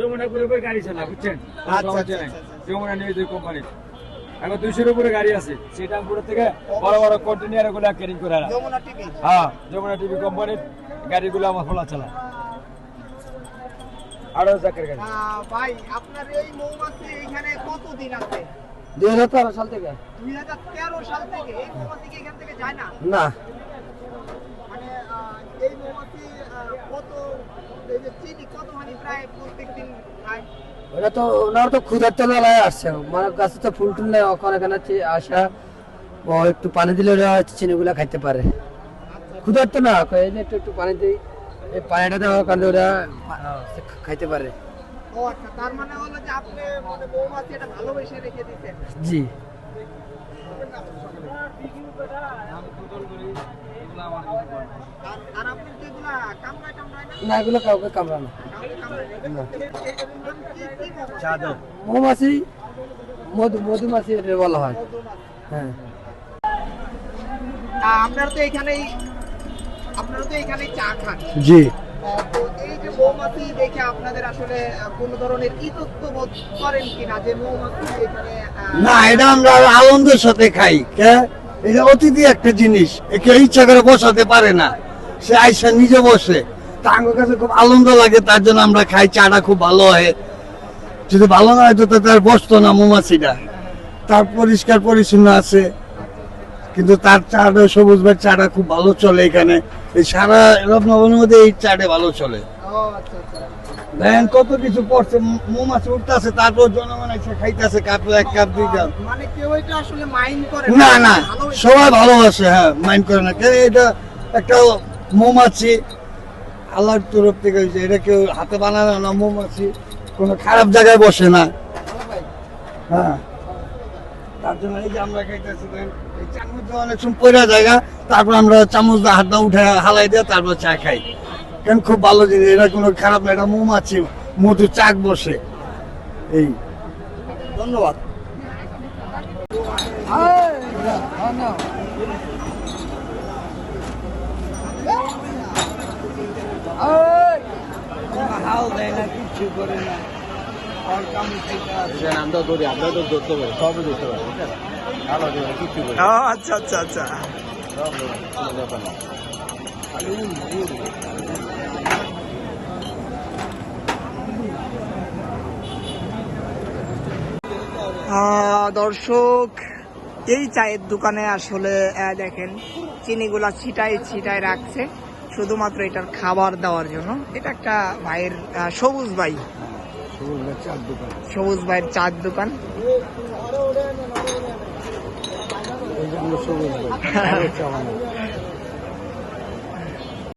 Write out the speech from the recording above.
যমুনা গ্রুপে গাড়ি চালা বুঝছেন? আচ্ছা, আচ্ছা। আচ্ছা। যমুনা নিউজ কোম্পানি এখন দুইশোর উপরে গাড়ি আছে। শ্রীরামপুর থেকে বড় বড় কন্টেনারগুলা ক্যারিং করে। হ্যাঁ যমুনা টিভি কোম্পানির গাড়িগুলো আমার খোলা চালা আরও চাকের গাড়ি। ভাই আপনার এই মৌমাছি এখানে কতদিন আছে? দুই হাজার তেরো সাল থেকে। দুই হাজার তেরো সাল থেকে এই মৌমাছি কি এখান থেকে যায় না? না মানে আহ, এই মৌমাছি আহ, কত এই যে চিনি কত মানে প্রায় প্রত্যেকদিন খায় ওরা তো ওনারা তো ক্ষুধার তলায় আসছে। মানে গাছে তো ফুল টুল নেই ওখানে এখানে আসা ও একটু পানি দিলে ওরা চিনিগুলা খাইতে পারে। ক্ষুধার তো না এই একটু একটু পানি দিই। এই পানিটা দেওয়ার কারণে ওরা খাইতে পারে। আচ্ছা মানে মানে জি। না এগুলো কাউকে কামড়ানো। মৌমাছি? মধু মধুমাছি এটা বলা হয়। হ্যাঁ। আপনারা তো এখানেই আপনারা তো এখানেই চা খান। জি। এই যে মৌমাছি দেখে আপনাদের আসলে কোনো ধরনের বোধ করেন কিনা যে মৌমাছি এখানে না এটা আমরা আনন্দের সাথে খাই কে? এটা অতিথি একটা জিনিস একে ইচ্ছা করে বসাতে পারে না। সে আইসা নিজে বসে। তা আমার কাছে খুব আনন্দ লাগে, তার জন্য আমরা খাই, চাটা খুব ভালো হয়। যদি ভালো না হয় তো তার বসতো না মৌমাছিটা। তার পরিষ্কার পরিচ্ছন্ন আছে। কিন্তু তার চাটা, সবুজ ভাই চাটা খুব ভালো চলে এখানে। এই সারা রত্নবনের মধ্যে এই চাটে ভালো চলে। দেখেন কত কিছু পড়ছে মৌমাছি উঠতেছে তারপর জনগণ এসে খাইতেছে কাপ এক কাপ দুই কাপ। মানে কেউ এটা আসলে মাইন্ড করে না। না সবাই ভালোবাসে হ্যাঁ মাইন্ড করে না। কেন এটা একটা মৌমাছি আল্লাহর তরফ থেকে এটা কেউ হাতে বানানো না মৌমাছি কোনো খারাপ জায়গায় বসে না। হ্যাঁ। তার জন্য এই যে আমরা খাইতেছি এই চামচ অনেক সময় পয়লা জায়গা তারপর আমরা চামচ হাতটা উঠে হালাই দিয়ে তারপর চা খাই। কেন খুব ভালো জিনিস এটা কোনো খারাপ না এটা মৌমাছি মধু চাক বসে। এই। ধন্যবাদ। হাল দেয় না কিচ্ছু করে না আর কামড় খাইতে আসে। আমরা ধরি আমরা তো ধরতে পারি সবই পারি আচ্ছা আচ্ছা। আচ্ছা দর্শক এই চায়ের দোকানে আসলে দেখেন চিনিগুলা ছিটাই ছিটাই রাখছে। শুধুমাত্র এটার খাবার দেওয়ার জন্য। এটা একটা ভাইয়ের সবুজ ভাই। সবুজ ভাইয়ের চার দোকান।